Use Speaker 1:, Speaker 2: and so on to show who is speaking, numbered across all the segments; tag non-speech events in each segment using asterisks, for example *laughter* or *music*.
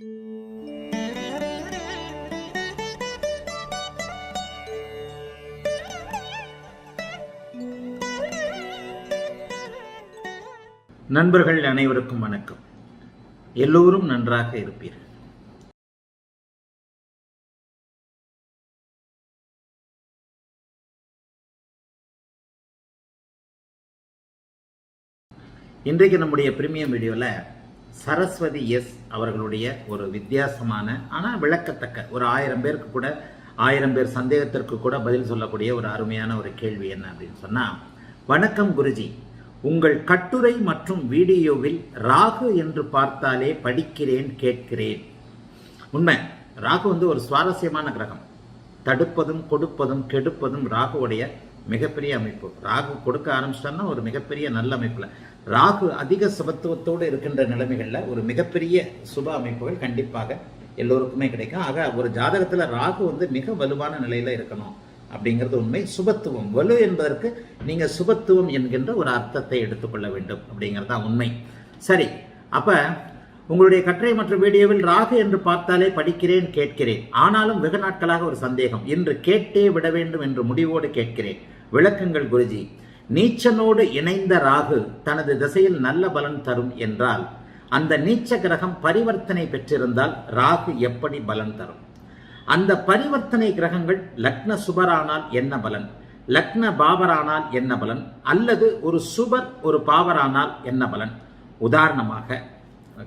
Speaker 1: நண்பர்கள் அனைவருக்கும் வணக்கம். எல்லோரும் நன்றாக இருப்பீர்கள். இன்றைக்கு நம்முடைய பிரீமியம் வீடியோவில் சரஸ்வதி எஸ் அவர்களுடைய ஒரு வித்தியாசமான ஆனால் விளக்கத்தக்க ஒரு ஆயிரம் பேருக்கு கூட ஆயிரம் பேர் சந்தேகத்திற்கு கூட பதில் சொல்லக்கூடிய ஒரு அருமையான ஒரு கேள்வி என்ன அப்படின்னு சொன்னால் வணக்கம் குருஜி. உங்கள் கட்டுரை மற்றும் வீடியோவில் ராகு என்று பார்த்தாலே படிக்கிறேன் கேட்கிறேன். உண்மை ராகு வந்து ஒரு சுவாரஸ்யமான கிரகம். தடுப்பதும் கொடுப்பதும் கெடுப்பதும் ராகுவுடைய மிகப்பெரிய அமைப்பு. ராகு கொடுக்க ஆரம்பிச்சிட்டான்னா ஒரு மிகப்பெரிய நல்ல அமைப்புல. ராகு அதிக சுபத்துவத்தோடு இருக்கின்ற நிலைமைகளில் ஒரு மிகப்பெரிய சுப அமைப்புகள் கண்டிப்பாக எல்லோருக்குமே கிடைக்கும். ஆக ஒரு ஜாதகத்தில் ராகு வந்து மிக வலுவான நிலையில் இருக்கணும் அப்படிங்கிறது உண்மை. சுபத்துவம் வலு என்பதற்கு நீங்கள் சுபத்துவம் என்கின்ற ஒரு அர்த்தத்தை எடுத்துக்கொள்ள வேண்டும் அப்படிங்கிறது தான் உண்மை. சரி அப்போ உங்களுடைய கட்டுரை மற்றும் வீடியோவில் ராகு என்று பார்த்தாலே படிக்கிறேன் கேட்கிறேன். ஆனாலும் வெகு நாட்களாக ஒரு சந்தேகம். இன்று கேட்டே விட வேண்டும் என்று முடிவோடு கேட்கிறேன். விளக்கங்கள் குருஜி நீச்சனோடு இணைந்த ராகு தனது திசையில் நல்ல பலன் தரும் என்றால் அந்த நீச்ச கிரகம் பரிவர்த்தனை பெற்றிருந்தால் ராகு எப்படி பலன் தரும்? அந்த பரிவர்த்தனை கிரகங்கள் லக்ன சுபரானால் என்ன பலன்? லக்ன பாபரானால் என்ன பலன்? அல்லது ஒரு சுபர் ஒரு பாவரானால் என்ன பலன்? உதாரணமாக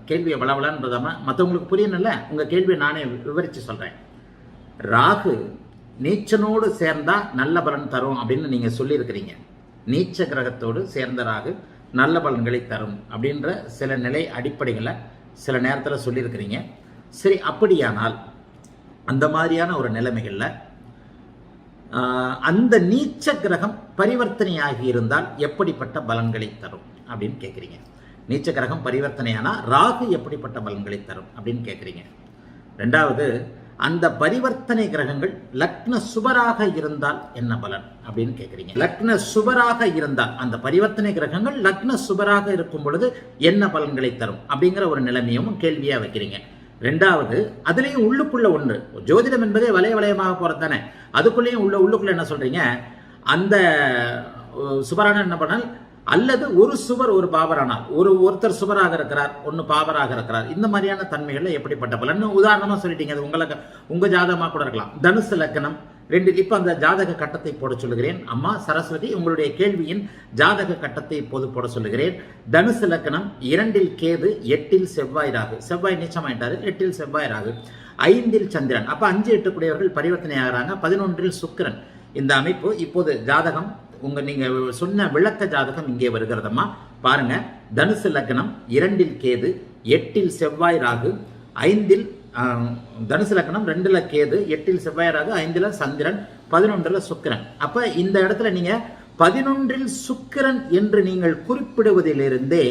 Speaker 1: கேள்வியை வளவலன்றதாம மற்றவங்களுக்கு புரியணும்ல? உங்க கேள்வியை நானே விவரிச்சு சொல்றேன். ராகு நீச்சனோடு சேர்ந்தா நல்ல பலன் தரும் அப்படின்னு நீங்க சொல்லியிருக்கிறீங்க. நீச்ச கிரகத்தோடு சேர்ந்த ராகு நல்ல பலன்களை தரும் அப்படின்ற சில நிலை அடிப்படைகளை சில நேரத்தில் சொல்லியிருக்கிறீங்க. சரி அப்படியானால் அந்த மாதிரியான ஒரு நிலைமைகளில் அந்த நீச்ச கிரகம் பரிவர்த்தனையாகி இருந்தால் எப்படிப்பட்ட பலன்களை தரும் அப்படின்னு கேட்குறீங்க நீச்ச கிரகம் பரிவர்த்தனையானால் ராகு எப்படிப்பட்ட பலன்களை தரும் அப்படின்னு கேட்குறீங்க ரெண்டாவது அந்த பரிவர்த்தனை கிரகங்கள் லக்ன சுபராக இருந்தால் என்ன பலன் அப்படின்னு கேட்குறீங்க லக்ன சுபராக இருந்தால் அந்த பரிவர்த்தனை கிரகங்கள் லக்ன சுபராக இருக்கும் பொழுது என்ன பலன்களை தரும் அப்படிங்கிற ஒரு நிலைமையும் கேள்வியாக வைக்கிறீங்க. ரெண்டாவது அதுலேயும் உள்ளுக்குள்ள ஒன்று ஜோதிடம் என்பதே வளைய வளையமாக போகிறது தானே அதுக்குள்ளேயும் உள்ள உள்ளுக்குள்ள என்ன சொல்கிறீங்க அந்த சுபரான என்ன பண்ணால் அல்லது ஒரு சுவர் ஒரு பாபரானார் ஒரு ஒருத்தர் சுவராக இருக்கிறார் ஒன்று பாபராக இருக்கிறார் இந்த மாதிரியான தன்மைகள் எப்படிப்பட்ட பலன்? உதாரணமாக சொல்லிட்டீங்க அது உங்களுக்கு உங்கள் ஜாதகமாக கூட இருக்கலாம். தனுசு லக்கணம் ரெண்டு இப்போ அந்த ஜாதக கட்டத்தை போட சொல்லுகிறேன். அம்மா சரஸ்வதி உங்களுடைய கேள்வியின் ஜாதக கட்டத்தை இப்போது போட சொல்லுகிறேன். தனுசு லக்கணம் இரண்டில் கேது எட்டில் செவ்வாய் ராகு. செவ்வாய் நீச்சமாயிட்டாரு எட்டில் செவ்வாய் ராகு. ஐந்தில் சந்திரன். அப்போ அஞ்சு எட்டுக்குடையவர்கள் பரிவர்த்தனை ஆகிறாங்க. பதினொன்றில் சுக்கிரன். இந்த அமைப்பு இப்போது ஜாதகம் உங்க நீங்க சொன்ன விளக்க ஜாதகம் இங்கே வருகிறதம்மா. பாருங்க தனுசு லக்னம் இரண்டில் கேது எட்டில் செவ்வாய் ராகு ஐந்தில் தனுசு லக்னம் ரெண்டுல கேது எட்டில் செவ்வாய் ராகு ஐந்தில் சந்திரன் பதினொன்றில் சுக்கிரன். அப்ப இந்த இடத்துல நீங்க பதினொன்றில் சுக்கிரன் என்று நீங்கள் குறிப்பிடுவதிலிருந்தே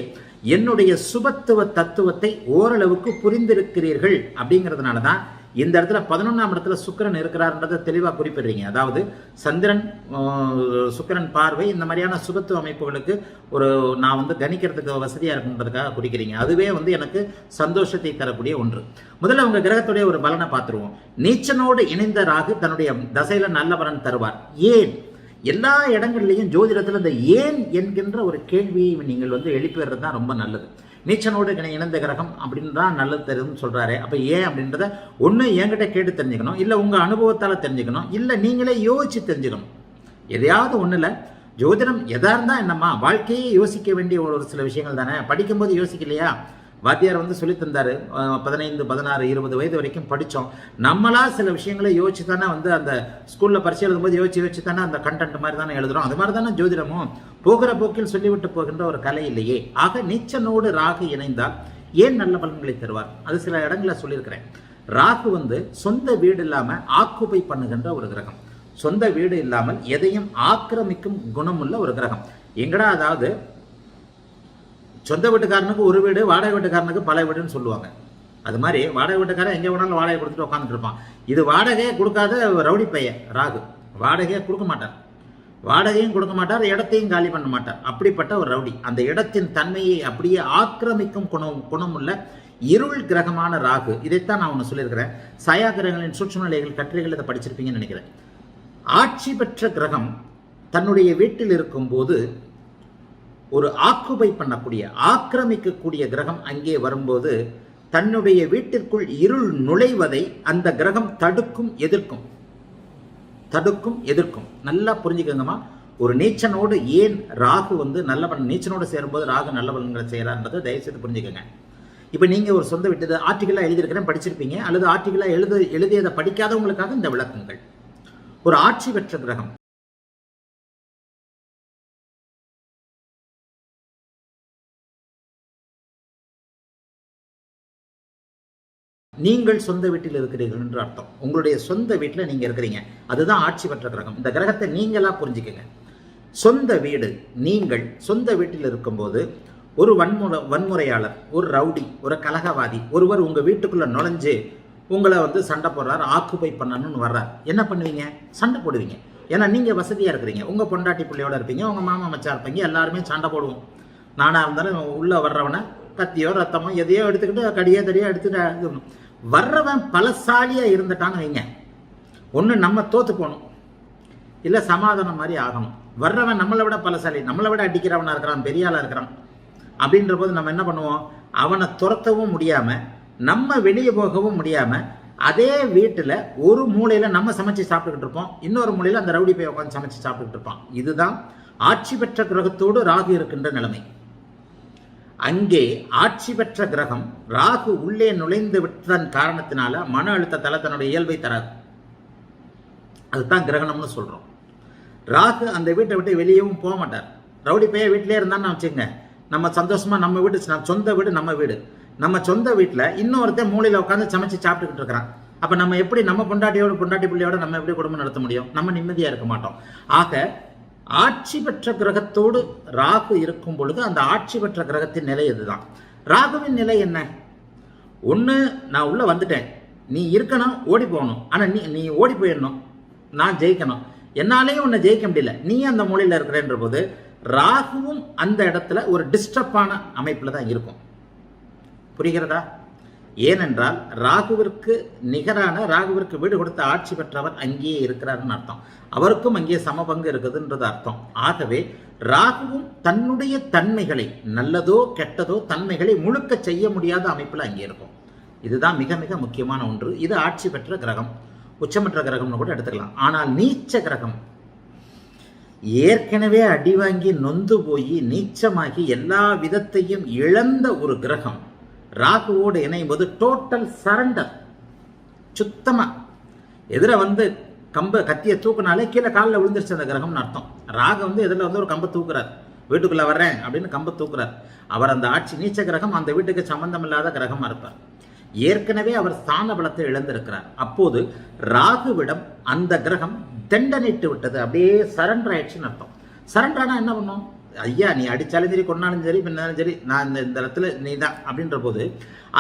Speaker 1: என்னுடைய சுபத்துவ தத்துவத்தை ஓரளவுக்கு புரிந்திருக்கிறீர்கள் அப்படிங்கிறதுனால தான் இந்த இடத்துல பதினொன்றாம் இடத்துல சுக்கிரன் இருக்கிறார்ன்றதை தெளிவாக குறிப்பிடுறீங்க. அதாவது சந்திரன் சுக்கரன் சுக்கிரன் பார்வை இந்த மாதிரியான சுபத்துவ அமைப்புகளுக்கு ஒரு நான் வந்து கணிக்கிறதுக்கு வசதியாக இருக்குன்றதுக்காக குறிக்கிறீங்க. அதுவே வந்து எனக்கு சந்தோஷத்தை தரக்கூடிய ஒன்று. முதல்ல உங்க கிரகத்துடைய ஒரு பலனை பார்த்துருவோம். நீச்சனோடு இணைந்த ராகு தன்னுடைய தசையில நல்ல பலன் தருவார். ஏன்? எல்லா இடங்கள்லையும் ஜோதிடத்தில் இந்த ஏன் என்கின்ற ஒரு கேள்வியை நீங்கள் வந்து எழுப்பிடுறது தான் ரொம்ப நல்லது. நீச்சனோடு இணைந்த கிரகம் அப்படின்னு தான் நல்லது தெரியும்னு சொல்கிறாரு அப்போ ஏன் அப்படின்றத ஒன்று என்கிட்ட கேட்டு தெரிஞ்சுக்கணும். இல்லை உங்கள் அனுபவத்தால் தெரிஞ்சுக்கணும். இல்லை நீங்களே யோசித்து தெரிஞ்சுக்கணும். எதையாவது ஒண்ணுல ஜோதிடம் எதாக இருந்தால் என்னம்மா வாழ்க்கையே யோசிக்க வேண்டிய ஒரு ஒரு சில விஷயங்கள் தானே. படிக்கும்போது யோசிக்கலையா? வாத்தியார் வந்து சொல்லி தந்தார் பதினைந்து பதினாறு இருபது வயது வரைக்கும் படித்தோம் நம்மளா சில விஷயங்களை யோசிச்சு தானே வந்து அந்த ஸ்கூலில் பரிசு எழுதும்போது யோசிச்சு யோசிச்சு தானே அந்த கண்டென்ட் மாதிரி தானே எழுதுறோம். அது மாதிரி தானே ஜோதிடமும் போகிற போக்கில் சொல்லிவிட்டு போகின்ற ஒரு கலை இல்லையே. ஆக நீச்சனோடு ராகு இணைந்தால் ஏன் நல்ல பலன்களை தருவார்? அது சில இடங்களில் சொல்லியிருக்கிறேன். ராகு வந்து சொந்த வீடு இல்லாமல் ஆக்குபை பண்ணுகின்ற ஒரு கிரகம். சொந்த வீடு இல்லாமல் எதையும் ஆக்கிரமிக்கும் குணமுள்ள ஒரு கிரகம். எங்கடா அதாவது சொந்த வீட்டுக்காரனுக்கு ஒரு வீடு வாடகை வீட்டுக்காரனுக்கு பல வீடுன்னு சொல்லுவாங்க. அது மாதிரி வாடகை வீட்டுக்காரன் எங்கே வேணாலும் வாடகை கொடுத்துட்டு உட்காந்துட்டு இருப்பான். இது வாடகையே கொடுக்காத ரவுடி பையன் ராகு. வாடகையே கொடுக்க மாட்டார். வாடகையும் கொடுக்க மாட்டார் இடத்தையும் காலி பண்ண மாட்டார். அப்படிப்பட்ட ஒரு ரவுடி. அந்த இடத்தின் தன்மையை அப்படியே ஆக்கிரமிக்கும் குணம் குணமுள்ள இருள் கிரகமான ராகு. இதைத்தான் நான் ஒன்று சொல்லியிருக்கிறேன். சயா கிரகங்களின் சூட்சநிலைகள் கட்டுரைகள் இதை படிச்சிருப்பீங்கன்னு நினைக்கிறேன். ஆட்சி பெற்ற கிரகம் தன்னுடைய வீட்டில் இருக்கும்போது ஒரு ஆக்குபை பண்ணக்கூடிய ஆக்கிரமிக்கக்கூடிய கிரகம் அங்கே வரும்போது தன்னுடைய வீட்டிற்குள் இருள் நுழைவதை அந்த கிரகம் தடுக்கும் எதிர்க்கும். தடுக்கும் எதிர்க்கும். நல்லா புரிஞ்சுக்கோங்கம்மா. ஒரு நீச்சனோடு ஏன் ராகு வந்து நல்ல பலன் நீச்சனோடு சேரும்போது ராகு நல்ல பலன்களை செய்கிறான்றதை தயவுசெய்து புரிஞ்சுக்கோங்க. இப்போ நீங்கள் ஒரு சொந்த விட்டது ஆர்டிக்கலாக எழுதியிருக்கிறேன் படிச்சிருப்பீங்க. அல்லது ஆர்டிக்கலாக எழுத எழுதியதை படிக்காதவங்களுக்காக இந்த விளக்கங்கள். ஒரு ஆட்சி பெற்ற கிரகம். நீங்கள் சொந்த வீட்டில் இருக்கிறீர்கள் என்று அர்த்தம். உங்களுடைய சொந்த வீட்டில் நீங்கள் இருக்கிறீங்க. அதுதான் ஆட்சி பெற்ற கிரகம். இந்த கிரகத்தை நீங்களாக புரிஞ்சுக்கங்க. சொந்த வீடு நீங்கள் சொந்த வீட்டில் இருக்கும்போது ஒரு வன்முறை வன்முறையாளர் ஒரு ரவுடி ஒரு கலகவாதி ஒருவர் உங்கள் வீட்டுக்குள்ளே நுழைஞ்சு உங்களை வந்து சண்டை போடுறாரு ஆக்குபை பண்ணணும்னு வர்றார். என்ன பண்ணுவீங்க? சண்டை போடுவீங்க. ஏன்னா நீங்கள் வசதியாக இருக்கிறீங்க. உங்கள் பொண்டாட்டி பிள்ளையோட இருப்பீங்க உங்கள் மாமா மச்சா இருப்பீங்க எல்லாருமே சண்டை போடுவோம். நானாக இருந்தாலும் உள்ளே வர்றவனை கத்தியோ ரத்தமோ எதையோ எடுத்துக்கிட்டு கடியோ தடியோ எடுத்துட்டு இது வர்றவன் பலசாலியாக இருந்துட்டான்னு வைங்க. ஒன்று நம்ம தோத்து போகணும். இல்லை சமாதானம் மாதிரி ஆகணும். வர்றவன் நம்மளை விட பலசாலி நம்மளை விட அடிக்கிறவனாக இருக்கிறான் பெரிய இருக்கிறான். அப்படின்ற போது நம்ம என்ன பண்ணுவோம்? அவனை துரத்தவும் முடியாமல் நம்ம வெளியே போகவும் முடியாமல் அதே வீட்டில் ஒரு மூலையில் நம்ம சமைச்சு சாப்பிட்டுக்கிட்டு இருப்போம். இன்னொரு மூலையில் அந்த ரவுடி போய் உட்காந்து சமைச்சு சாப்பிட்டுக்கிட்டு இருப்பான். இதுதான் ஆட்சி பெற்ற கிரகத்தோடு ராகு இருக்கின்ற நிலைமை. அங்கே ஆட்சி பெற்ற கிரகம் ராகு உள்ளே நுழைந்து விட்டதன் காரணத்தினால மன அழுத்தத்தால் தன்னுடைய இயல்பை தராது. அதுதான் கிரகணம்னு சொல்றோம். ராகு அந்த வீட்டை விட்டு வெளியவும் போக மாட்டார். ரவுடி பைய வீட்டிலே இருந்தான்னு வச்சுங்க நம்ம சந்தோஷமா நம்ம வீடு நம்ம சொந்த வீடு நம்ம வீடு. நம்ம சொந்த வீட்டில் இன்னொருத்தன் மூலையில் உட்காந்து சமைச்சு சாப்பிட்டுக்கிட்டு இருக்கிறான். அப்போ நம்ம எப்படி நம்ம பொண்டாட்டியோட பொண்டாட்டி பிள்ளையோட நம்ம எப்படி குடும்பம் நடத்த முடியும்? நம்ம நிம்மதியாக இருக்க மாட்டோம். ஆக ஆட்சி பெற்ற கிரகத்தோடு ராகு இருக்கும் பொழுது அந்த ஆட்சி பெற்ற கிரகத்தின் நிலை இதுதான். ராகுவின் நிலை என்ன? ஒன்று நான் உள்ளே வந்துட்டேன். நீ இருக்கணும் ஓடி போகணும். ஆனால் நீ நீ ஓடி போயிடணும். நான் ஜெயிக்கணும். என்னாலேயும் உன்னை ஜெயிக்க முடியல. நீ அந்த மூலையில் இருக்கிறேன்ற போது ராகுவும் அந்த இடத்துல ஒரு டிஸ்டர்பான அமைப்பில் தான் இருக்கும். புரிகிறதா? ஏனென்றால் ராகுவிற்கு நிகரான ராகுவிற்கு வீடு கொடுத்த ஆட்சி பெற்றவர் அங்கேயே இருக்கிறாருன்னு அர்த்தம். அவருக்கும் அங்கே சமபங்கு இருக்குதுன்றது அர்த்தம். ஆகவே ராகுவும் தன்னுடைய தன்மைகளை நல்லதோ கெட்டதோ தன்மைகளை முழுக்க செய்ய முடியாத அமைப்பில் அங்கே இருக்கும். இதுதான் மிக மிக முக்கியமான ஒன்று. இது ஆட்சி பெற்ற கிரகம். உச்சமற்ற கிரகம்னு கூட எடுத்துக்கலாம். ஆனால் நீச்ச கிரகம். ஏற்கனவே அடி வாங்கி நொந்து போய் நீச்சமாகி எல்லா விதத்தையும் இழந்த ஒரு கிரகம். ராகுவோடு இணையும்போது டோட்டல் சரண்டர் சுத்தமா. எதிர வந்து கம்பு கத்தியை தூக்குனாலே கீழே காலில் விழுந்துருச்சு அந்த கிரகம்னு அர்த்தம். ராகு வந்து எதிரில் வந்து ஒரு கம்பை தூக்குறார். வீட்டுக்குள்ளே வர்றேன் அப்படின்னு கம்பை தூக்குறார். அவர் அந்த ஆட்சி நீச்ச கிரகம் அந்த வீட்டுக்கு சம்பந்தம் இல்லாத கிரகமாக இருப்பார். ஏற்கனவே அவர் ஸ்தான பலத்தை இழந்திருக்கிறார். அப்போது ராகுவிடம் அந்த கிரகம் தண்டனிட்டு விட்டது. அப்படியே சரண்டர் ஆயிடுச்சுன்னு அர்த்தம். சரண்டரானா என்ன பண்ணும்? ஐயா நீ அடிச்சாலும் சரி கொண்டாலும் சரி பின்னாலும் சரி நான் இந்த இந்த இடத்துல நீ தான் அப்படின்ற போது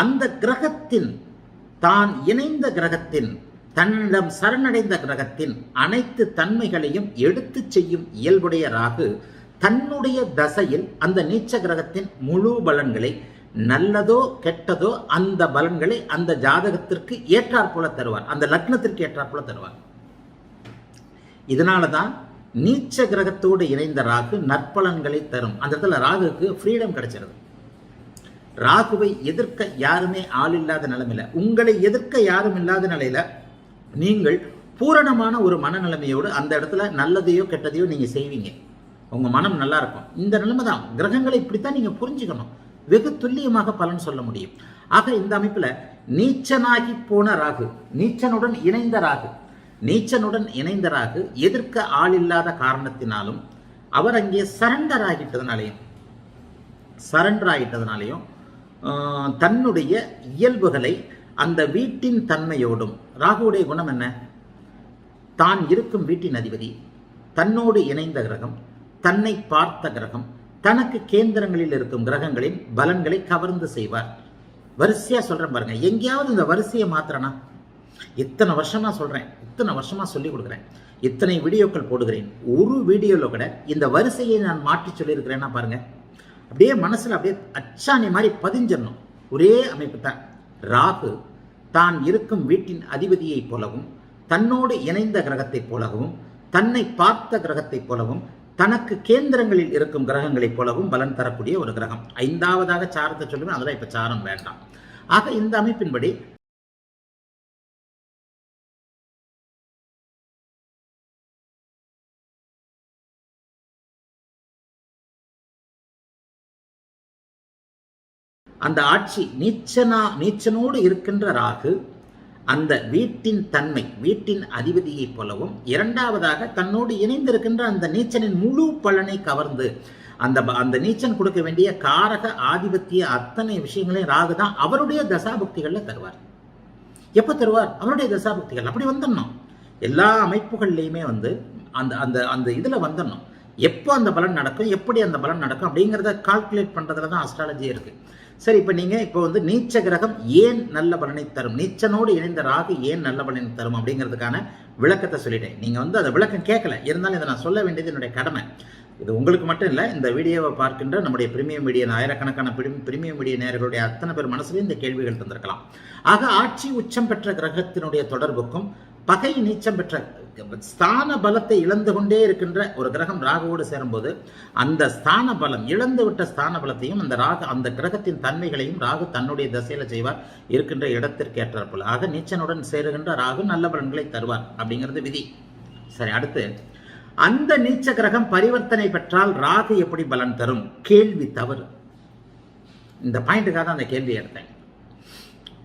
Speaker 1: அந்த கிரகத்தின் தான் இணைந்த கிரகத்தின் தன்னிடம் சரணடைந்த கிரகத்தின் அனைத்து தன்மைகளையும் எடுத்து செய்யும் இயல்புடைய ராகு தன்னுடைய தசையில் அந்த நீச்ச கிரகத்தின் முழு பலன்களை நல்லதோ கெட்டதோ அந்த பலன்களை அந்த ஜாதகத்திற்கு ஏற்றாற்போல தருவார். அந்த லக்னத்திற்கு ஏற்றாற்போல தருவார். இதனால தான் நீச்ச கிரகத்தோடு இணைந்த ராகு நற்பலன்களை தரும். அந்த இடத்துல ராகுக்கு ஃப்ரீடம் கிடைச்சிருது. ராகுவை எதிர்க்க யாருமே ஆள் இல்லாத நிலைமையில உங்களை எதிர்க்க யாரும் இல்லாத நிலையில நீங்கள் பூரணமான ஒரு மனநிலைமையோடு அந்த இடத்துல நல்லதையோ கெட்டதையோ நீங்க செய்வீங்க. உங்க மனம் நல்லா இருக்கும். இந்த நிலைமை தான். கிரகங்களை இப்படித்தான் நீங்க புரிஞ்சுக்கணும். வெகு துல்லியமாக பலன் சொல்ல முடியும். ஆக இந்த அமைப்புல நீச்சனாகி போன ராகு நீச்சனுடன் இணைந்த ராகு நீச்சனுடன் இணைந்த ராகு எதிர்க்க ஆள் இல்லாத காரணத்தினாலும் அவர் அங்கே சரண்டர் ஆகிட்டதுனாலையும் சரண்டர் ஆகிட்டதுனாலையும் ஆஹ், தன்னுடைய இயல்புகளை அந்த வீட்டின் தன்மையோடும் ராகுவுடைய குணம் என்ன? தான் இருக்கும் வீட்டின் அதிபதி தன்னோடு இணைந்த கிரகம் தன்னை பார்த்த கிரகம் தனக்கு கேந்திரங்களில் இருக்கும் கிரகங்களின் பலன்களை கவர்ந்து செய்வார். வரிசையா சொல்றேன் பாருங்க. எங்கேயாவது இந்த வரிசையை மாத்திரனா இத்தனை வருஷமா சொல்றேன் இத்தனை வருஷமா சொல்லிக் கொடுக்குறேன் இத்தனை வீடியோக்கள் போடுகிறேன் ஒரு வீடியோவில் கூட இந்த வரிசையை நான் மாற்றி சொல்லியிருக்கிறேன்னா பாருங்க. அப்படியே மனசுல அப்படியே அச்சாணி மாதிரி பதிஞ்சிடணும் ஒரே அமைப்பு தான். ராகு தான் இருக்கும் வீட்டின் அதிபதியைப் போலவும் தன்னோடு இணைந்த கிரகத்தைப் போலவும் தன்னை பார்த்த கிரகத்தைப் போலவும் தனக்கு கேந்திரங்களில் இருக்கும் கிரகங்களைப் போலவும் பலன் தரக்கூடிய ஒரு கிரகம். ஐந்தாவதாக சாரத்தை சொல்லுவேன் அதெல்லாம் இப்ப சாரம் வேண்டாம். ஆக இந்த அமைப்பின்படி அந்த ஆட்சி நீச்சனா நீச்சனோடு இருக்கின்ற ராகு அந்த வீட்டின் தன்மை வீட்டின் அதிபதியைப் போலவும் இரண்டாவதாக தன்னோடு இணைந்திருக்கின்ற அந்த நீச்சனின் முழு பலனை கவர்ந்து அந்த அந்த நீச்சன் கொடுக்க வேண்டிய காரக ஆதிபத்திய அத்தனை விஷயங்களையும் ராகு தான் அவருடைய தசாபக்திகளில் தருவார். எப்போ தருவார்? அவருடைய தசாபக்திகள். அப்படி வந்துடணும். எல்லா அமைப்புகள்லையுமே வந்து அந்த அந்த அந்த இதில் வந்துடணும். எப்போ அந்த பலன் நடக்கும் எப்படி அந்த பலன் நடக்கும் அப்படிங்கிறத கால்குலேட் பண்ணுறதுல தான் அஸ்ட்ராலஜி இருக்குது சரி இப்போ நீங்கள் இப்போ வந்து நீச்ச கிரகம் ஏன் நல்ல பலனை தரும்? நீச்சனோடு இணைந்த ராகு ஏன் நல்ல பலனை தரும் அப்படிங்கிறதுக்கான விளக்கத்தை சொல்லிட்டேன். நீங்கள் வந்து அதை விளக்கம் கேட்கல. இருந்தாலும் இதை நான் சொல்ல வேண்டியது என்னுடைய கடமை. இது உங்களுக்கு மட்டும் இல்லை இந்த வீடியோவை பார்க்கின்ற நம்முடைய பிரீமியம் மீடியா ஆயிரக்கணக்கான பிரீமியம் மீடியா நேர்களுடைய அத்தனை பேர் மனசுலையும் இந்த கேள்விகள் தந்திருக்கலாம். ஆக ஆட்சி உச்சம் பெற்ற கிரகத்தினுடைய தொடர்புக்கும் பகை நீச்சம் பெற்ற ஸ்தான பலத்தை இழந்து கொண்டே இருக்கின்ற ஒரு கிரகம் ராகுவோடு சேரும்போது அந்த ஸ்தான பலம் இழந்து விட்ட ஸ்தான பலத்தையும் அந்த ராகு அந்த கிரகத்தின் தன்மைகளையும் ராகு தன்னுடைய திசையில செய்வார் இருக்கின்ற இடத்திற்கு ஏற்றாற்போல் ஆக நீச்சனுடன் சேருகின்ற ராகு நல்ல பலன்களை தருவார் அப்படிங்கிறது விதி. சரி அடுத்து. அந்த நீச்ச கிரகம் பரிவர்த்தனை பெற்றால் ராகு எப்படி பலன் தரும்? கேள்வி தவறு. இந்த பாயிண்ட்டுக்காக தான் அந்த கேள்வி எடுத்தேன்.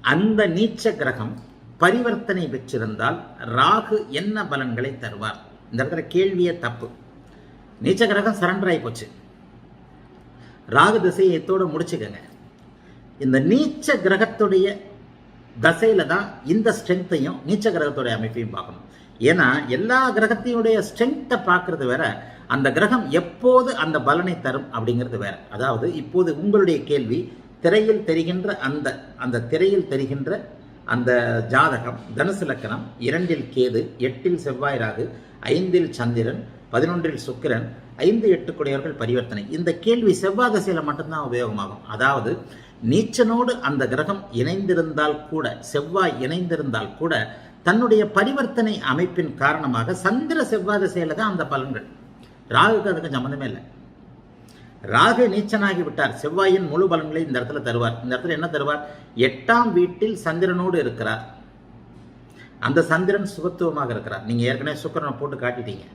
Speaker 1: அந்த நீச்ச கிரகம் பரிவர்த்தனை பெற்றிருந்தால் ராகு என்ன பலன்களை தருவார்? இந்த இடத்துல கேள்வியே தப்பு. நீச்ச கிரகம் சரண்டர் ஆகி போச்சு. ராகு திசையை எத்தோடு முடிச்சுக்கங்க. இந்த நீச்ச கிரகத்துடைய தசையில தான் இந்த ஸ்ட்ரென்த்தையும் நீச்ச கிரகத்துடைய அமைப்பையும் பார்க்கணும். ஏன்னா எல்லா கிரகத்தையுடைய ஸ்ட்ரென்த்தை பார்க்கறது வேற அந்த கிரகம் எப்போது அந்த பலனை தரும் அப்படிங்கிறது வேற. அதாவது இப்போது உங்களுடைய கேள்வி திரையில் தெரிகின்ற அந்த அந்த திரையில் தெரிகின்ற அந்த ஜாதகம் தனுசு லக்கணம் இரண்டில் கேது எட்டில் செவ்வாய் ராகு ஐந்தில் சந்திரன் பதினொன்றில் சுக்கிரன் ஐந்து எட்டு குடையவர்கள் பரிவர்த்தனை. இந்த கேள்வி செவ்வாய் திசையில மட்டும்தான் உபயோகமாகும். அதாவது நீச்சனோடு அந்த கிரகம் இணைந்திருந்தால் கூட செவ்வாய் இணைந்திருந்தால் கூட தன்னுடைய பரிவர்த்தனை அமைப்பின் காரணமாக சந்திர செவ்வாய் திசையில தான் அந்த பலன்கள். ராகுக்கு அதுக்கு சம்மந்தமே இல்லை. ராகு நீச்சனாகி விட்டார். செவ்வாயின் முழு பலன்களை இந்த இடத்துல தருவார். இந்த இடத்துல என்ன தருவார்? எட்டாம் வீட்டில் சந்திரனோடு இருக்கிறார். அந்த சந்திரன் சுகத்துவமாக இருக்கிறார். நீங்க ஏற்கனவே சுக்கிரனை போட்டு காட்டிட்டீங்க.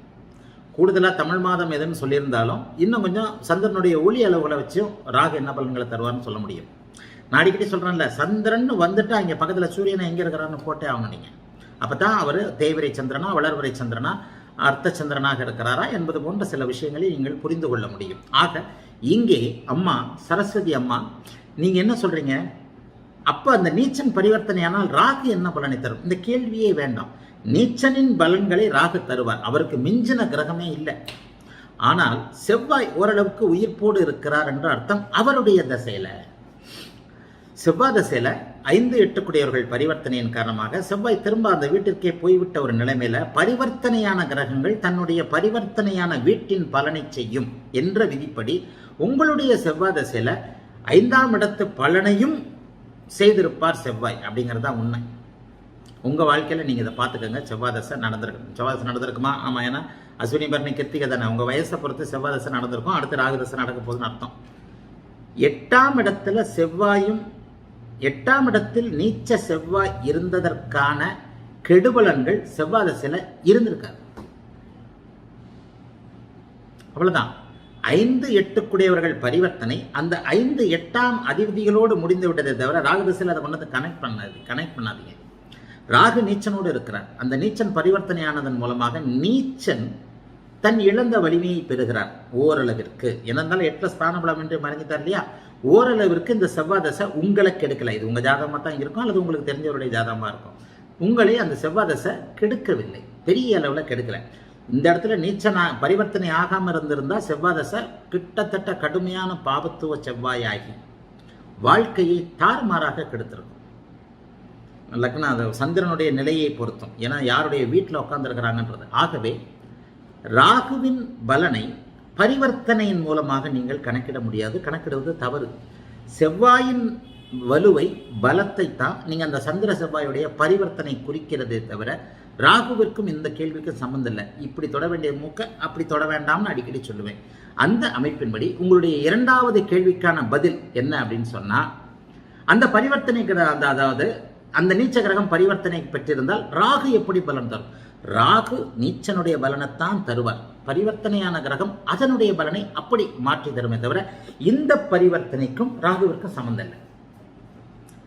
Speaker 1: கூடுதலாக தமிழ் மாதம் எதுன்னு சொல்லியிருந்தாலும் இன்னும் கொஞ்சம் சந்திரனுடைய ஒளி அளவுகளை வச்சும் ராகு என்ன பலன்களை தருவார்னு சொல்ல முடியும். நான் அடிக்கடி சொல்கிறேன்ல சந்திரன் வந்துட்டு அங்கே பக்கத்தில் சூரியனை எங்கே இருக்கிறான்னு போட்டே ஆகணும் நீங்கள் அப்போ தான் அவர் தேய்வரை சந்திரனா வளர்வரை சந்திரனா அர்த்த சந்திரனாக இருக்கிறாரா என்பது போன்ற சில விஷயங்களை நீங்கள் புரிந்து கொள்ள முடியும். ஆக இங்கே அம்மா சரஸ்வதி அம்மா நீங்கள் என்ன சொல்கிறீங்க அப்போ அந்த நீச்சன் பரிவர்த்தனையானால் ராகு என்ன பலனை தரும்? இந்த கேள்வியே வேண்டாம். நீச்சனின் பலன்களை ராகு தருவார். அவருக்கு மிஞ்சின கிரகமே இல்லை. ஆனால் செவ்வாய் ஓரளவுக்கு உயிர்ப்போடு இருக்கிறார் என்ற அர்த்தம் அவருடைய தசையில. செவ்வாய் தசையில ஐந்து எட்டுக்குடையவர்கள் பரிவர்த்தனையின் காரணமாக செவ்வாய் திரும்ப அந்த வீட்டிற்கே போய்விட்ட ஒரு நிலைமையில பரிவர்த்தனையான கிரகங்கள் தன்னுடைய பரிவர்த்தனையான வீட்டின் பலனை செய்யும் என்ற விதிப்படி உங்களுடைய செவ்வாய் தசையில ஐந்தாம் இடத்து பலனையும் செய்திருப்பார் செவ்வாய் அப்படிங்கிறது தான் உண்மை. உங்கள் வாழ்க்கையில் நீங்கள் இதை பார்த்துக்கோங்க. செவ்வாய் தசை செவ்வாதசை செவ்வாய் தசை நடந்திருக்குமா? ஆமாம் ஏன்னா அஸ்வினி பரணி கிருத்திகை தானே. உங்கள் வயசை பொறுத்து செவ்வாய் தசை நடந்திருக்கும். அடுத்து ராகு தசை நடக்க போகுதுன்னு அர்த்தம். எட்டாம் இடத்துல செவ்வாயும் எட்டாம் இடத்தில் நீச்ச செவ்வாய் இருந்ததற்கான கெடுபலன்கள் செவ்வாய் சில இருந்திருக்காரு. அவ்வளவுதான். ஐந்து எட்டுக்குடையவர்கள் பரிவர்த்தனை அந்த ஐந்து எட்டாம் அதிபதிகளோடு முடிந்து விட்டதை தவிர ராகு திசையில் அதை கொண்டு கனெக்ட் பண்ணாது கனெக்ட் பண்ணாதீங்க. ராகு நீச்சனோடு இருக்கிறார். அந்த நீச்சன் பரிவர்த்தனையானதன் மூலமாக நீச்சன் தன் இழந்த வலிமையை பெறுகிறார் ஓரளவிற்கு. என்னந்தாலும் எட்டுல ஸ்தான பலம் என்று மறைஞ்சிட்டார் இல்லையா? ஓரளவிற்கு இந்த செவ்வாய் தசை உங்களை கெடுக்கல. இது உங்கள் ஜாதகமாக தான் இருக்கும் அல்லது உங்களுக்கு தெரிஞ்சவருடைய ஜாதகமாக இருக்கும். உங்களை அந்த செவ்வாய் தசை கெடுக்கவில்லை. பெரிய அளவில் கெடுக்கல. இந்த இடத்துல நீச்சனா பரிவர்த்தனை ஆகாமல் இருந்திருந்தால் செவ்வாய் தசை கிட்டத்தட்ட கடுமையான பாபத்துவ செவ்வாயாகி வாழ்க்கையை தார்மாறாக கெடுத்திருக்கும். லக்னா அது சந்திரனுடைய நிலையை பொருத்தும் ஏன்னா யாருடைய வீட்டில் உட்காந்துருக்கிறாங்கன்றது ஆகவே ராகுவின் பலனை பரிவர்த்தனையின் மூலமாக நீங்கள் கணக்கிட முடியாது. கணக்கிடுவது தவறு. செவ்வாயின் வலுவை பலத்தை தான் நீங்கள் அந்த சந்திர செவ்வாயுடைய பரிவர்த்தனை குறிக்கிறதே தவிர ராகுவிற்கும் இந்த கேள்விக்கும் சம்மந்தம் இல்லை. இப்படி தொட வேண்டிய மூக்க அப்படி தொட வேண்டாம்னு அடிக்கடி சொல்லுவேன். அந்த அமைப்பின்படி உங்களுடைய இரண்டாவது கேள்விக்கான பதில் என்ன அப்படின்னு சொன்னால் அந்த பரிவர்த்தனை கிர- அந்த அதாவது அந்த நீச்ச கிரகம் பரிவர்த்தனை பெற்றிருந்தால் ராகு எப்படி பலன் தரும்? ராகு நீச்சனுடைய பலனைத்தான் தருவார். பரிவர்த்தனையான கிரகம் அதனுடைய பலனை அப்படி மாற்றி தருமே தவிர இந்த பரிவர்த்தனைக்கும் ராகுவிற்கும் சம்மந்தம் இல்லை.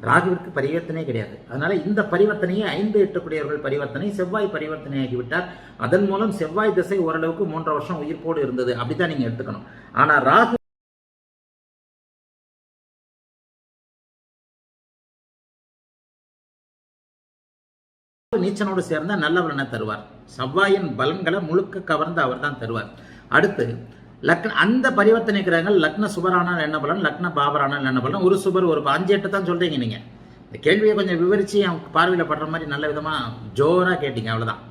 Speaker 1: ராகுவிற்கு பரிவர்த்தனை கிடையாது. அதனால இந்த பரிவர்த்தனையை ஐந்து எட்டக்கூடியவர்கள் பரிவர்த்தனை செவ்வாய் பரிவர்த்தனையாகிவிட்டார். அதன் மூலம் செவ்வாய் திசை ஓரளவுக்கு மூன்றரை வருஷம் உயிர்ப்போடு இருந்தது. அப்படித்தான் நீங்க எடுத்துக்கணும். ஆனா ராகு நீச்சனோடு சேர்ந்தால் நல்ல பலனை தருவார். செவ்வாயின் பலன்களை முழுக்க கவர்ந்து அவர் தான் தருவார். அடுத்து லக்ன அந்த பரிவர்த்தனை கிரகங்கள் லக்ன சுபரானால் என்ன பலன் லக்ன பாபரானால் என்ன பலன்? ஒரு சுபர் ஒரு அஞ்சு எட்டு தான் சொல்கிறீங்க நீங்கள் இந்த கேள்வியை கொஞ்சம் விவரித்து அவன் பார்வையில் படுற மாதிரி நல்ல விதமாக ஜோராக கேட்டீங்க அவ்வளோதான்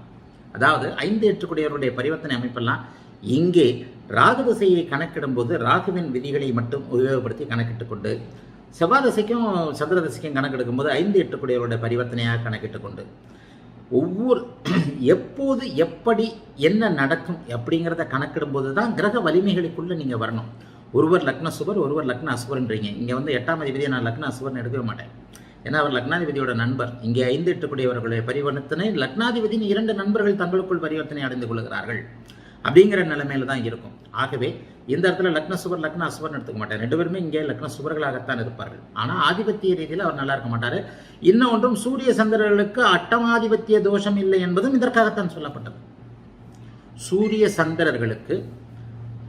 Speaker 1: அதாவது ஐந்து எட்டுக்குடையவருடைய பரிவர்த்தனை அமைப்பெல்லாம் இங்கே ராகு திசையை கணக்கிடும்போது ராகுவின் விதிகளை மட்டும் உபயோகப்படுத்தி கணக்கிட்டு கொண்டு செவ்வாய் திசைக்கும் சந்திர திசைக்கும் கணக்கெடுக்கும்போது ஐந்து எட்டுக்குடையவருடைய பரிவர்த்தனையாக கணக்கிட்டு கொண்டு ஒவ்வொரு *clears throat* எப்போது எப்படி என்ன நடக்கும் அப்படிங்கிறத கணக்கிடும்போது தான் கிரக வலிமைகளுக்குள்ளே நீங்கள் வரணும். ஒருவர் லக்ன சுவர் ஒருவர் லக்ன அசுவர்ன்றீங்க இங்கே வந்து எட்டாம் அதிபதியை நான் லக்ன அசுவர்னு எடுக்கவே மாட்டேன். ஏன்னா அவர் லக்னாதிபதியோட நண்பர். இங்கே ஐந்து எட்டுக்குடையவர்களுடைய பரிவர்த்தனை லக்னாதிபதியின் இரண்டு நண்பர்கள் தங்களுக்குள் பரிவர்த்தனை அடைந்து கொள்கிறார்கள் அப்படிங்கிற நிலைமையில தான் இருக்கும். ஆகவே இந்த இடத்துல லக்ன சுபர் லக்ன அசுபர்னு எடுத்துக்க மாட்டார். ரெண்டு பேருமே இங்கே லக்ன சுபர்களாகத்தான் இருப்பார்கள். ஆனால் ஆதிபத்திய ரீதியில் அவர் நல்லா இருக்க மாட்டார். இன்னும் ஒன்றும் சூரிய சந்திரர்களுக்கு அட்டமாதிபத்திய தோஷம் இல்லை என்பதும் இதற்காகத்தான் சொல்லப்பட்டது. சூரிய சந்திரர்களுக்கு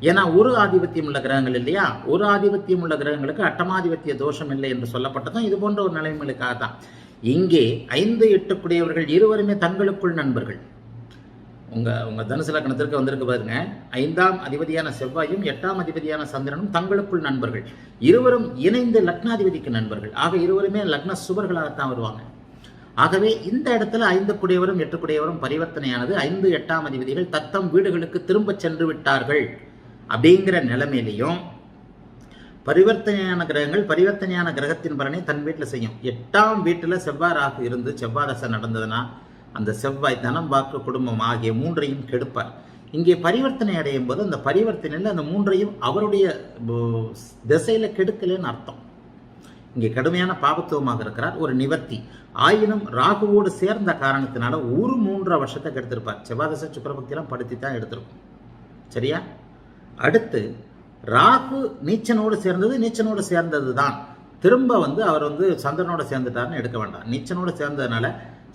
Speaker 1: ஏன்னா ஒரு ஆதிபத்தியம் உள்ள கிரகங்கள் இல்லையா? ஒரு ஆதிபத்தியம் உள்ள கிரகங்களுக்கு அட்டமாதிபத்திய தோஷம் இல்லை என்று சொல்லப்பட்டதும் இது போன்ற ஒரு நிலைமைகளுக்காக தான் இங்கே ஐந்து எட்டுக்குடையவர்கள் இருவருமே தங்களுக்குள் நண்பர்கள். உங்க உங்க தனுசு லக்னத்திற்கு வந்திருக்கு பாருங்க. ஐந்தாம் அதிபதியான செவ்வாயும் எட்டாம் அதிபதியான சந்திரனும் தங்களுக்குள் நண்பர்கள். இருவரும் இணைந்து லக்னாதிபதிக்கு நண்பர்கள். ஆக இருவருமே லக்ன சுபர்களாகத்தான் வருவாங்க. ஆகவே இந்த இடத்துல ஐந்து குடையவரும் எட்டு குடையவரும் பரிவர்த்தனையானது ஐந்து எட்டாம் அதிபதிகள் தத்தம் வீடுகளுக்கு திரும்ப சென்று விட்டார்கள் அப்படிங்கிற நிலைமையிலையும் பரிவர்த்தனையான கிரகங்கள் பரிவர்த்தனையான கிரகத்தின் பலனை தன் வீட்டில் செய்யும். எட்டாம் வீட்டில் செவ்வாய் ராகு இருந்து செவ்வாய் ரசம் நடந்ததுன்னா அந்த செவ்வாய் தனம் வாக்கு குடும்பம் ஆகிய மூன்றையும் கெடுப்பார். இங்கே பரிவர்த்தனை அடையும் போது அந்த பரிவர்த்தனையில் அந்த மூன்றையும் அவருடைய திசையில் திசையில கெடுக்கலன்னு அர்த்தம். இங்கே கடுமையான பாபத்துவமாக இருக்கிறார். ஒரு நிவர்த்தி. ஆயினும் ராகுவோடு சேர்ந்த காரணத்தினால ஒரு மூன்றரை வருஷத்தை கெடுத்திருப்பார். செவ்வாதச சுக்கரபக்தியெல்லாம் படுத்தி தான் எடுத்திருக்கும். சரியா? அடுத்து ராகு நீச்சனோடு சேர்ந்தது நீச்சனோடு சேர்ந்தது தான் திரும்ப வந்து அவர் வந்து சந்திரனோட சேர்ந்துட்டார்னு எடுக்க வேண்டாம். நீச்சனோடு சேர்ந்ததுனால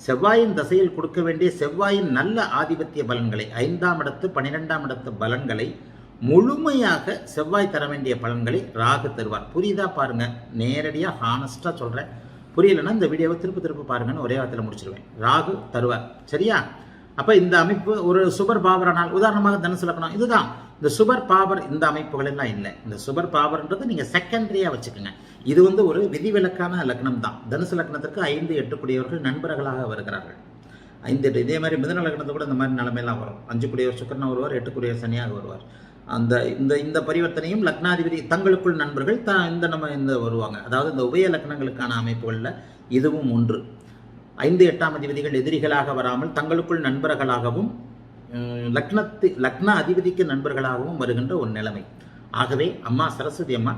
Speaker 1: செவ்வாயின் தசையில் கொடுக்க வேண்டிய செவ்வாயின் நல்ல ஆதிபத்திய பலன்களை ஐந்தாம் இடத்து பன்னிரெண்டாம் இடத்து பலன்களை முழுமையாக செவ்வாய் தர வேண்டிய பலன்களை ராகு தருவார். புரியுதா பாருங்க? நேரடியாக ஹானஸ்டாக சொல்கிறேன் புரியலைன்னா இந்த வீடியோவை திருப்பி திருப்பி பாருங்கன்னு ஒரே வாரத்தில் முடிச்சிருவேன். ராகு தருவார். சரியா? அப்போ இந்த அமைப்பு ஒரு சுபர் பாவரானால் உதாரணமாக தனுசு லக்னம் இதுதான். இந்த சுபர் பாவர் இந்த அமைப்புகள் எல்லாம் இல்லை. இந்த சுபர் பாவர்ன்றது நீங்கள் செகண்டரியாக வச்சுக்கோங்க. இது வந்து ஒரு விதிவிலக்கான லக்னம் தான் தனுசு லக்னத்திற்கு ஐந்து எட்டுக்குடியவர்கள் நண்பர்களாக வருகிறார்கள். ஐந்து எட்டு இதே மாதிரி மிதன லக்னத்தை கூட இந்த மாதிரி நிலைமையெல்லாம் வரும். அஞ்சு குடியவர் சுக்கரனா வருவார் எட்டுக்குடியவர் சனியாக வருவார். அந்த இந்த இந்த பரிவர்த்தனையும் லக்னாதிபதி தங்களுக்குள் நண்பர்கள் த இந்த நம்ம இந்த வருவாங்க. அதாவது இந்த உபய லக்னங்களுக்கான அமைப்புகளில் இதுவும் ஒன்று. ஐந்து எட்டாம் அதிபதிகள் எதிரிகளாக வராமல் தங்களுக்குள் நண்பர்களாகவும் லக்னத்து லக்ன அதிபதிக்கு நண்பர்களாகவும் வருகின்ற ஒரு நிலைமை. ஆகவே அம்மா சரஸ்வதி அம்மா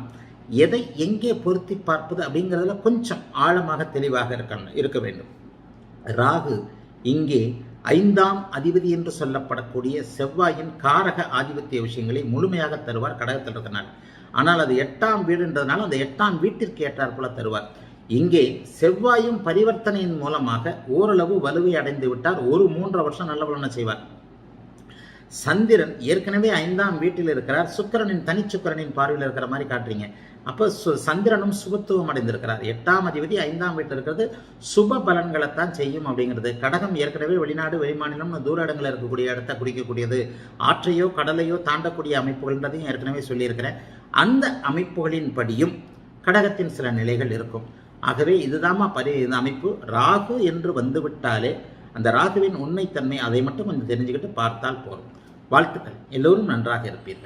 Speaker 1: எதை எங்கே பொருத்தி பார்ப்பது அப்படிங்கிறதுல கொஞ்சம் ஆழமாக தெளிவாக இருக்க இருக்க வேண்டும். ராகு இங்கே ஐந்தாம் அதிபதி என்று சொல்லப்படக்கூடிய செவ்வாயின் காரக ஆதிபத்திய விஷயங்களை முழுமையாக தருவார் கடகத்தில் இருக்கிறனார் ஆனால் அது எட்டாம் வீடுன்றதுனால அந்த எட்டாம் வீட்டிற்கு ஏற்றார் போல தருவார். இங்கே செவ்வாயும் பரிவர்த்தனையின் மூலமாக ஓரளவு வலுவை அடைந்து விட்டார். ஒரு மூன்றரை வருஷம் நல்ல பலனை செய்வார். சந்திரன் ஏற்கனவே ஐந்தாம் வீட்டில் இருக்கிறார். சுக்கிரனின் தனிச்சுக்கரனின் பார்வையில் இருக்கிற மாதிரி காட்டுறீங்க. அப்போ சு- சந்திரனும் சுபத்துவம் அடைந்திருக்கிறார். எட்டாம் அதிபதி ஐந்தாம் வீட்டில் இருக்கிறது. சுப பலன்களைத்தான் செய்யும் அப்படிங்கிறது. கடகம் ஏற்கனவே வெளிநாடு வெளிமாநிலம் தூர இடங்களில் இருக்கக்கூடிய இடத்த குடிக்கக்கூடியது ஆற்றையோ கடலையோ தாண்டக்கூடிய அமைப்புகள்ன்றதையும் ஏற்கனவே சொல்லியிருக்கிறேன். அந்த அமைப்புகளின் படியும் கடகத்தின் சில நிலைகள் இருக்கும். ஆகவே இதுதாம்மா பரி இந்த அமைப்பு. ராகு என்று வந்துவிட்டாலே அந்த ராகுவின் உண்மைத்தன்மை அதை மட்டும் கொஞ்சம் தெரிஞ்சுக்கிட்டு பார்த்தால் போதும். வாழ்த்துக்கள். எல்லோரும் நன்றாக இருப்பீர்கள்.